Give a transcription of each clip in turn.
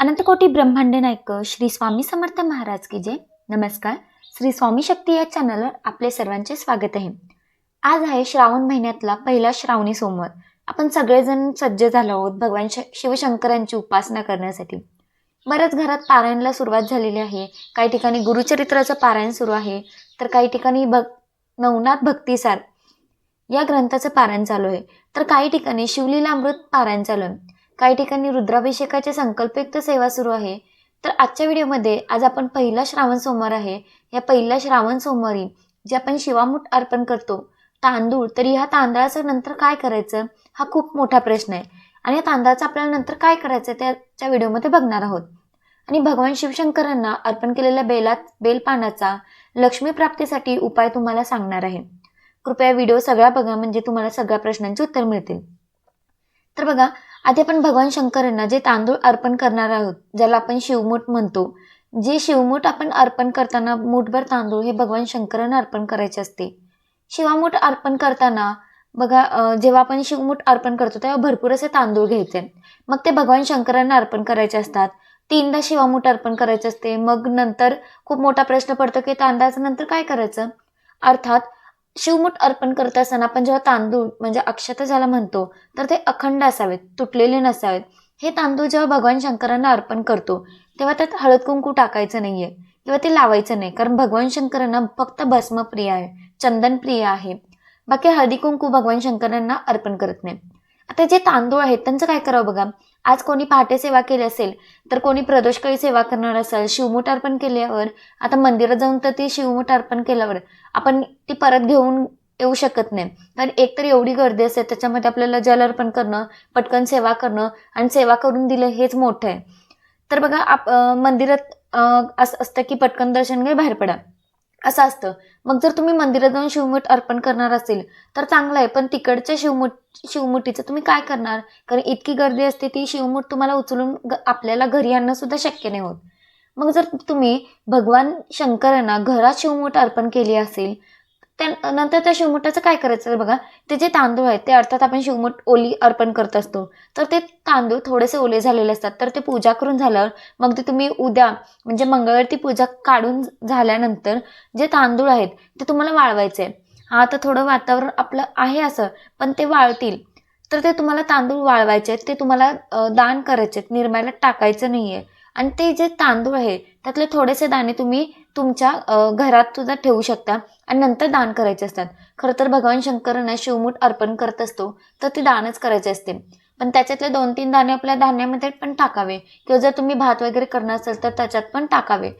अनंतकोटी ब्रह्मांड नायक श्री स्वामी समर्थ महाराज की जय. नमस्कार. श्री स्वामी शक्ती या चॅनलवर आपले सर्वांचे स्वागत आहे. आज आहे श्रावण महिन्यातला पहिला श्रावणी सोमवार. आपण सगळेजण सज्ज झालो आहोत भगवान श शिवशंकरांची उपासना करण्यासाठी. बऱ्याच घरात पारायणला सुरुवात झालेली आहे. काही ठिकाणी गुरुचरित्राचं पारायण सुरू आहे. तर काही ठिकाणी भग नवनाथ भक्तिसार या ग्रंथाचं पारायण चालू आहे. तर काही ठिकाणी शिवलीलामृत पारायण चालू आहे. काही ठिकाणी रुद्राभिषेकाच्या संकल्पयुक्त सेवा सुरू आहे. तर आजच्या व्हिडिओमध्ये आज आपण पहिला श्रावण सोमवार आहे. या पहिल्या श्रावण सोमवारी जे आपण शिवामूठ अर्पण करतो तांदूळ तर ह्या तांदळाचं नंतर काय करायचं? हा खूप मोठा प्रश्न आहे. आणि या तांदळाचं आपल्याला नंतर काय करायचं त्याच्या व्हिडिओमध्ये बघणार आहोत. आणि भगवान शिवशंकरांना अर्पण केलेल्या बेलात बेलपानाचा लक्ष्मी प्राप्तीसाठी उपाय तुम्हाला सांगणार आहे. कृपया व्हिडिओ सगळा बघा म्हणजे तुम्हाला सगळ्या प्रश्नांची उत्तर मिळतील. तर बघा आधी आपण भगवान शंकरांना जे तांदूळ अर्पण करणार आहोत ज्याला आपण शिवमूठ म्हणतो जे शिवमूठ आपण अर्पण करताना मूठभर तांदूळ हे भगवान शंकरांना अर्पण करायचे असते. शिवामूठ अर्पण करताना बघा जेव्हा आपण शिवमूठ अर्पण करतो तेव्हा भरपूर असे तांदूळ घ्यायचे. मग ते भगवान शंकरांना अर्पण करायचे असतात. तीनदा शिवामूठ अर्पण करायचे असते. मग नंतर खूप मोठा प्रश्न पडतो की तांदळाचं नंतर काय करायचं? अर्थात शिवमुठ अर्पण करत असताना आपण जेव्हा तांदूळ म्हणजे अक्षता ज्याला म्हणतो तर ते अखंड असावेत तुटलेले नसावेत. हे तांदूळ जेव्हा भगवान शंकरांना अर्पण करतो तेव्हा त्यात हळद कुंकू टाकायचं नाहीये किंवा ते लावायचं नाही कारण भगवान शंकरांना फक्त भस्मप्रिय आहे चंदनप्रिय आहे. बाकी हळदी कुंकू भगवान शंकरांना अर्पण करत नाही. आता जे तांदूळ आहेत त्यांचं काय करावं बघा? आज कोणी पहाटे सेवा केली असेल तर कोणी प्रदोषकाळी सेवा करणार असेल शिवमूठ अर्पण केल्यावर आता मंदिरात जाऊन तर ती शिवमूठ अर्पण केल्यावर आपण ती परत घेऊन येऊ शकत नाही. कारण एकतर एवढी गर्दी असते त्याच्यामध्ये आपल्याला जल अर्पण करणं पटकन सेवा करणं आणि सेवा करून दिलं हेच मोठं आहे. तर बघा आप मंदिरात असं असतं की पटकन दर्शन घे बाहेर पडा. असं असतं. मग जर तुम्ही मंदिरात जाऊन शिवमूठ अर्पण करणार असेल तर चांगलं आहे. पण तिकडच्या शिवमूठ शिवमुठीचं तुम्ही काय करणार? कारण इतकी गर्दी असते ती शिवमूठ तुम्हाला उचलून ग- आपल्याला घरी आणणं सुद्धा शक्य नाही होत. मग जर तुम्ही भगवान शंकरांना घरात शिवमूठ अर्पण केली असेल त्या नंतर त्या शिवमुठाचं काय करायचं बघा ते जे तांदूळ आहेत ते अर्थात आपण शिवमुठ ओली अर्पण करत असतो. तर ते तांदूळ थोडेसे ओले झालेले असतात. तर ते पूजा करून झाल्यावर मग ते तुम्ही उद्या म्हणजे मंगळवार ती पूजा काढून झाल्यानंतर जे तांदूळ आहेत ते तुम्हाला वाळवायचे आहे. हा आता थोडं वातावरण आपलं आहे असं पण ते वाळतील. तर ते तुम्हाला तांदूळ वाळवायचे आहेत ते तुम्हाला दान करायचे आहेत निर्मायला टाकायचं नाही आहे आणि ते जे तांदूळ आहे त्यातले थोडेसे दाणे तुम्ही तुमच्या घरात सुद्धा ठेवू शकता आणि नंतर दान करायचे असतात. खरं तर भगवान शंकरांना शिवमूठ अर्पण करत असतो तर ते दानच करायचे असते. पण त्याच्यातले दोन तीन दाणे आपल्या धान्यामध्ये पण टाकावे. किंवा जर तुम्ही भात वगैरे करणार असेल तर त्याच्यात पण टाकावे.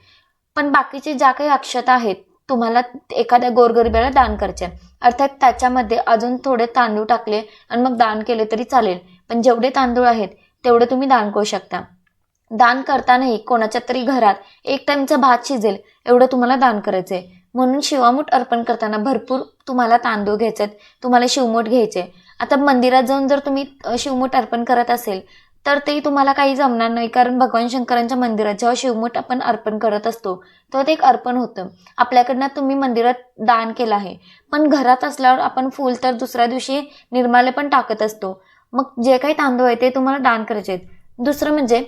पण बाकीचे ज्या काही अक्षता आहेत तुम्हाला एखाद्या गोरगरिबाला दान करायचे अर्थात त्याच्यामध्ये अजून थोडे तांदूळ टाकले आणि मग दान केले तरी चालेल. पण जेवढे तांदूळ आहेत तेवढे तुम्ही दान करू शकता. दान करतानाही कोणाच्या तरी घरात एक टाईमचा भात शिजेल एवढं तुम्हाला दान करायचं आहे म्हणून शिवामूठ अर्पण करताना भरपूर तुम्हाला तांदूळ घ्यायचे आहेत तुम्हाला शिवमूठ घ्यायचे आता मंदिरात जाऊन जर तुम्ही शिवमूठ अर्पण करत असेल तर ते तुम्हाला काही जमणार नाही कारण भगवान शंकरांच्या मंदिरात जेव्हा शिवमूठ आपण अर्पण करत असतो तेव्हा ते एक अर्पण होतं. आपल्याकडनं तुम्ही मंदिरात दान केलं आहे. पण घरात असल्यावर आपण फूल तर दुसऱ्या दिवशी निर्माले पण टाकत असतो. मग जे काही तांदूळ आहे ते तुम्हाला दान करायचे आहेत दुसरं म्हणजे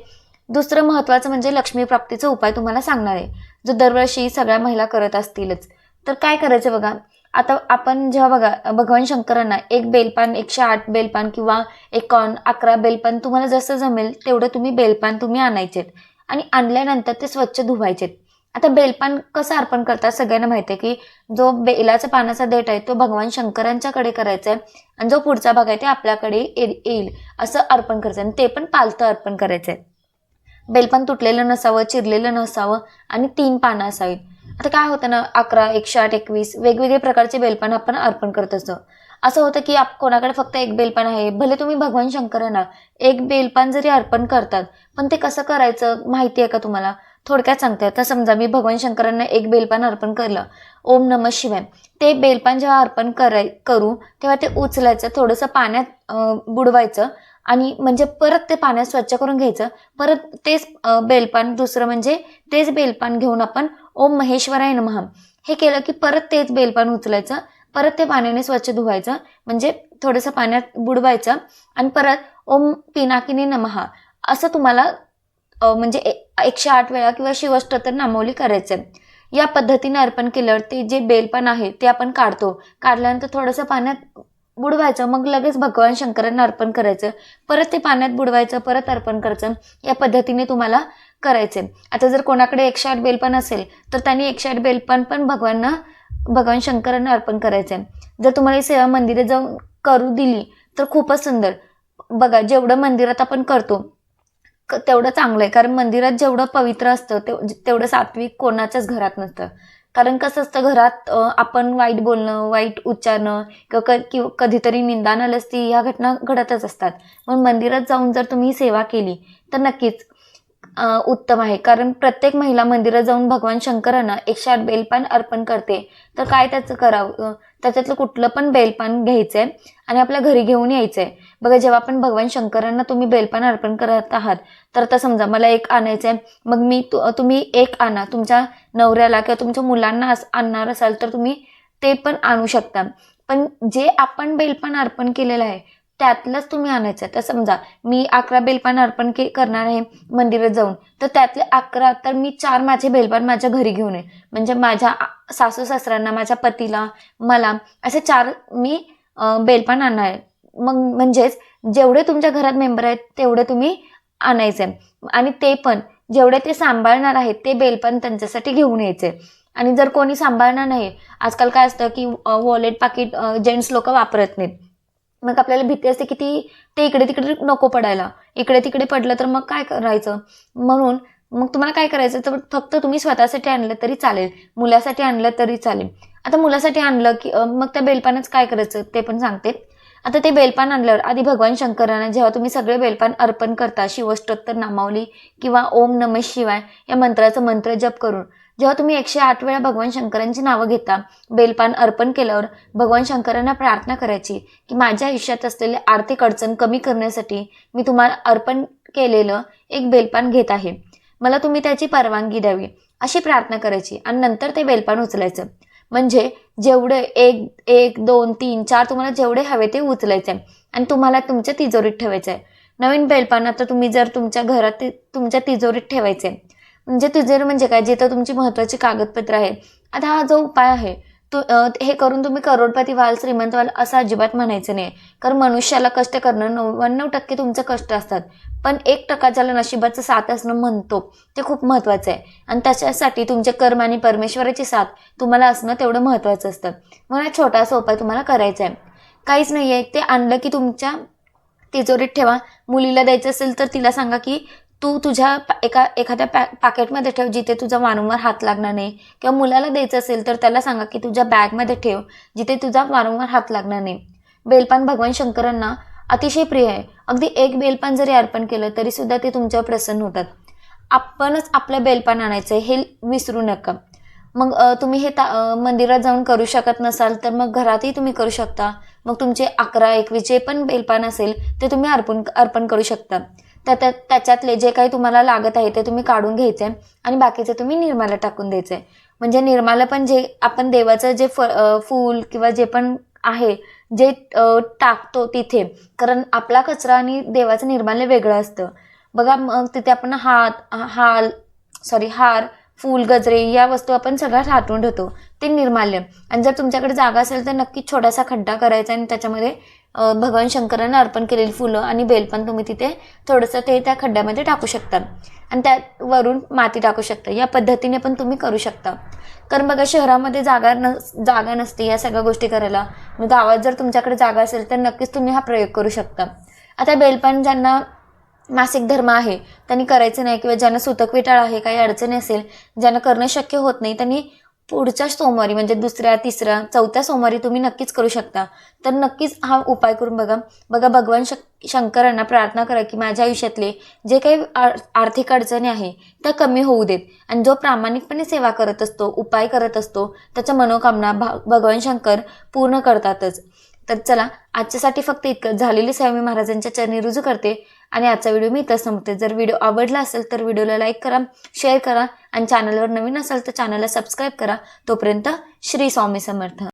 दुसरं महत्त्वाचं म्हणजे लक्ष्मी प्राप्तीचा उपाय तुम्हाला सांगणार आहे. जो दरवर्षी सगळ्या महिला करत असतीलच. तर काय करायचं बघा? आता आपण जेव्हा बघा भगवान शंकरांना एक बेलपान एकशे आठ बेलपान किंवा एकावन्न अकरा बेलपान तुम्हाला जसं जमेल तेवढं तुम्ही बेलपान तुम्ही आणायचेत. आणि आणल्यानंतर ते स्वच्छ धुवायचेत. आता बेलपान कसं अर्पण करतात सगळ्यांना माहिती आहे की जो बेलाचा पानाचा देठ आहे तो भगवान शंकरांच्याकडे करायचा आहे आणि जो पुढचा भाग आहे ते आपल्याकडे ये- येईल असं अर्पण करायचं आणि ते पण पालतं अर्पण करायचं आहे बेलपान तुटलेलं नसावं चिरलेलं नसावं आणि तीन पानं असावीत. आता काय होतं ना अकरा एकशे आठ एकवीस वेगवेगळे प्रकारचे बेलपान आपण अर्पण करत असतो. असं होतं की आप कोणाकडे फक्त एक बेलपान आहे भले तुम्ही भगवान शंकरांना एक बेलपान जरी अर्पण करतात पण ते कसं करायचं माहिती आहे का तुम्हाला? थोडक्यात सांगते. आता समजा मी भगवान शंकरांना एक बेलपान अर्पण केलं. ओम नम शिवाय. ते बेलपान जेव्हा अर्पण कराय करू तेव्हा ते उचलायचं थोडंसं पाण्यात बुडवायचं. आणि म्हणजे परत ते पाण्यात स्वच्छ करून घ्यायचं. परत तेच बेलपान दुसरं म्हणजे तेच बेलपान घेऊन आपण ओम महेश्वराय नमः. हे केलं की परत तेच बेलपान उचलायचं परत ते पाण्याने स्वच्छ धुवायचं म्हणजे थोडंसं पाण्यात बुडवायचं आणि परत ओम पिनाकिनी नमहा असं तुम्हाला म्हणजे एकशे आठ वेळा किंवा शिवष्टोत्तर नामवली करायचं आहे या पद्धतीने अर्पण केल्यावर ते जे बेलपण आहे ते आपण काढतो. काढल्यानंतर थोडंसं पाण्यात बुडवायचं मग लगेच भगवान शंकरांना अर्पण करायचं परत ते पाण्यात बुडवायचं परत अर्पण करायचं या पद्धतीने तुम्हाला करायचे. आता जर कोणाकडे एकशे आठ बेलपान असेल तर त्यांनी एकशे आठ बेलपान पण भगवानना भगवान शंकरांना अर्पण करायचं. आहे जर तुम्हाला ही सेवा मंदिरात जाऊन करू दिली तर खूपच सुंदर. बघा जेवढं मंदिरात आपण करतो तेवढं चांगलं आहे कारण मंदिरात जेवढं पवित्र असतं ते तेवढं सात्विक कोणाच्याच घरात नसतं. कारण कसं असतं घरात आपण वाईट बोलणं वाईट उच्चारणं किंवा क किंवा कधीतरी निंदा नसती ह्या घटना घडतच असतात. पण मंदिरात जाऊन जर तुम्ही सेवा केली तर नक्कीच उत्तम आहे. कारण प्रत्येक महिला मंदिरात जाऊन भगवान शंकरांना एकशे आठ बेलपान अर्पण करते. तर काय त्याचं करावं? त्याच्यातलं कुठलं पण बेलपान घ्यायचं आहे आणि आपल्या घरी घेऊन यायचं आहे बघा जेव्हा आपण भगवान शंकरांना तुम्ही बेलपान अर्पण करत आहात तर आता समजा मला एक आणायचं आहे मग मी तु तुम्ही एक आणा. तुमच्या नवऱ्याला किंवा तुमच्या मुलांना अस आणणार असाल तर तुम्ही ते पण आणू शकता. पण जे आपण बेलपान अर्पण केलेलं आहे त्यातलंच तुम्ही आणायचं तर समजा मी अकरा बेलपान अर्पण के करणार आहे मंदिरात जाऊन. तर त्यातले अकरा तर मी चार माझे बेलपान माझ्या घरी घेऊन ये म्हणजे माझ्या आ- सासू सासऱ्यांना माझ्या पतीला मला असे चार मी बेलपान आणणार आहे. मग म्हणजेच जेवढे तुमच्या घरात मेंबर आहेत तेवढे तुम्ही आणायचे आणि ते पण जेवढे ते सांभाळणार आहेत ते बेलपान त्यांच्यासाठी घेऊन यायचे आणि जर कोणी सांभाळणार नाही आजकाल काय असतं की वॉलेट पाकिट जेंट्स लोक वापरत नाहीत. मग आपल्याला भीती असते की ती ते इकडे तिकडे नको पडायला. इकडे तिकडे पडलं तर मग काय करायचं? म्हणून मग तुम्हाला काय करायचं? तर फक्त तुम्ही स्वतःसाठी आणलं तरी चालेल. मुलासाठी आणलं तरी चालेल. आता मुलासाठी आणलं की मग त्या बेलपानच काय करायचं? ते पण सांगते. आता ते बेलपान आणल्यावर आधी भगवान शंकरांना जेव्हा तुम्ही सगळे बेलपान अर्पण करता शिवष्टोत्तर नामावली किंवा ओम नम शिवाय या मंत्राचं मंत्र जप करून जेव्हा तुम्ही एकशे आठ वेळा भगवान शंकरांची नावं घेता बेलपान अर्पण केल्यावर भगवान शंकरांना प्रार्थना करायची की माझ्या आयुष्यात असलेले आर्थिक अडचण कमी करण्यासाठी मी तुम्हाला अर्पण केलेलं एक बेलपान घेत आहे. मला तुम्ही त्याची परवानगी द्यावी अशी प्रार्थना करायची आणि नंतर ते बेलपान उचलायचं. म्हणजे जेवढे एक एक दोन तीन चार तुम्हाला जेवढे हवे ते उचलायचे आणि तुम्हाला तुमच्या तिजोरीत ठेवायचं आहे नवीन बेलपान आता तुम्ही जर तुमच्या घरात तुमच्या तिजोरीत ठेवायचे. म्हणजे तिजोरी म्हणजे काय? जिथं तुमची महत्त्वाची कागदपत्र आहे आता हा जो उपाय आहे तो हे करून तुम्ही करोडपती व्हाल श्रीमंत व्हाल असं अजिबात म्हणायचं नाही. कारण मनुष्याला कष्ट करणं नव्याण्णव टक्के तुमचं कष्ट असतात. पण एक टक्का ज्याला नशिबाचं साथ असणं म्हणतो ते खूप महत्त्वाचं आहे. आणि त्याच्यासाठी तुमचे कर्म आणि परमेश्वराची साथ तुम्हाला असणं तेवढं महत्त्वाचं असतं. म्हणून हा छोटासा उपाय तुम्हाला करायचा आहे. काहीच नाही आहे ते आणलं की तुमच्या तिजोरीत ठेवा. मुलीला द्यायचं असेल तर तिला सांगा की तू तुझ्या एका एखाद्या पॅ पाकेटमध्ये ठेव जिथे तुझा वारंवार हात लागणार नाही. किंवा मुलाला द्यायचं असेल तर त्याला सांगा की तुझ्या बॅगमध्ये ठेव जिथे तुझा वारंवार हात लागणार नाही. बेलपान भगवान शंकरांना अतिशय प्रिय आहे. अगदी एक बेलपान जरी अर्पण केलं तरी सुद्धा ते तुमच्यावर प्रसन्न होतात. आपणच आपलं बेलपान आणायचं आहे हे विसरू नका. मग तुम्ही हे ता मंदिरात जाऊन करू शकत नसाल तर मग घरातही तुम्ही करू शकता. मग तुमचे अकरा एकवीस जे पण बेलपान असेल ते तुम्ही अर्पण अर्पण करू शकता. तर त्याच्यातले जे काही तुम्हाला लागत आहे ते तुम्ही काढून घ्यायचे आणि बाकीचे तुम्ही निर्माला टाकून द्यायचे. म्हणजे निर्माला पण जे आपण देवाचं जे फ फूल किंवा जे पण आहे जे टाकतो तिथे कारण आपला कचरा आणि देवाचं निर्माल्य वेगळं असतं. बघा मग तिथे आपण हात हाल सॉरी हार फूल गजरे या वस्तू आपण सगळ्या साठवून ठेवतो. ते निर्माल्य. आणि जर तुमच्याकडे जागा असेल तर नक्की छोटासा खड्डा करायचा आणि त्याच्यामध्ये भगवान शंकरांना अर्पण केलेली फुलं आणि बेलपण तुम्ही तिथे थोडंसं ते त्या खड्ड्यामध्ये टाकू शकता. आणि त्यात वरून माती टाकू शकता. या पद्धतीने पण तुम्ही करू शकता. कारण बघा शहरामध्ये जागा न जागा नसते या सगळ्या गोष्टी करायला. गावात जर तुमच्याकडे जागा असेल तर नक्कीच तुम्ही हा प्रयोग करू शकता. आता बेलपान ज्यांना मासिक धर्म आहे त्यांनी करायचं नाही किंवा ज्यांना सुतक विटाळ आहे काही अडचणी असेल ज्यांना करणं शक्य होत नाही त्यांनी पुढच्या सोमवारी म्हणजे दुसऱ्या तिसऱ्या चौथ्या सोमवारी तुम्ही नक्कीच करू शकता. तर नक्कीच हा उपाय करून बघा. बघा भगवान शक शंकरांना प्रार्थना करा की माझ्या आयुष्यातले जे काही आर आर्थिक अडचणी आहे त्या कमी होऊ देत. आणि जो प्रामाणिकपणे सेवा करत असतो उपाय करत असतो त्याच्या मनोकामना भा भगवान शंकर पूर्ण करतातच. तर चला आजच्यासाठी फक्त इतकं. झालेली सेवा मी महाराजांच्या चरणी रुजू करते. आणि आजचा व्हिडिओ मी इथं संपते जर व्हिडिओ आवडला असेल तर व्हिडिओला लाईक करा शेअर करा आणि चॅनलवर नवीन असाल तर चॅनलला सबस्क्राईब करा. तोपर्यंत श्री स्वामी समर्थ.